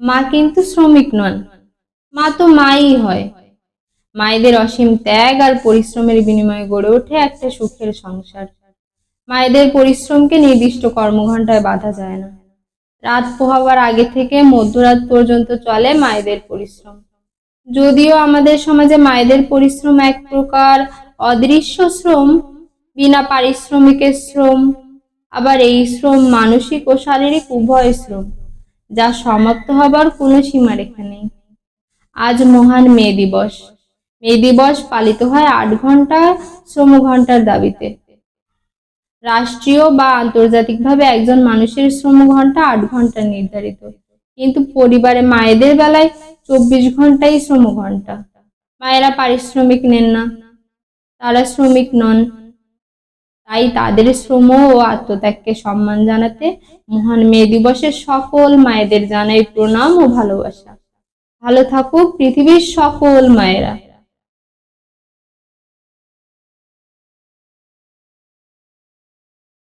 মা কিন্তু শ্রমিক নন। মা তো মাই হয়। মায়েদের অসীম ত্যাগ আর পরিশ্রমের বিনিময়ে গড়ে ওঠে একটা সুখের সংসার। মায়েদের পরিশ্রমকে নির্দিষ্ট কর্মঘণ্টায় বাধা যায় না। রাত পোহাবার আগে থেকে মধ্যরাত পর্যন্ত চলে মায়েদের পরিশ্রম। যদিও আমাদের সমাজে মায়েদের পরিশ্রম এক প্রকার অদৃশ্য শ্রম, বিনা পারিশ্রমিকের শ্রম, আবার এই শ্রম মানসিক ও শারীরিক উভয় শ্রম। যা সমাপ্ত হবার কোনো সীমারেখা নেই। আজ মহান মে দিবস। মে দিবস পালিত হয় আট ঘণ্টা শ্রম ঘণ্টার দাবিতে। রাষ্ট্রীয় বা আন্তর্জাতিকভাবে একজন মানুষের শ্রম ঘণ্টা আট ঘণ্টা নির্ধারিত। কিন্তু পরিবারে মায়েদের বেলায় চব্বিশ ঘন্টাই শ্রম ঘণ্টা মায়েরা পারিশ্রমিক নেন না। তারা শ্রমিক নন। তাই তাদের শ্রম ও আত্মত্যাগকে সম্মান জানাতে মহান মে দিবসের সকল মায়েদের জানাই প্রণাম ও ভালোবাসা। ভালো থাকুক পৃথিবীর সকল মায়েরা।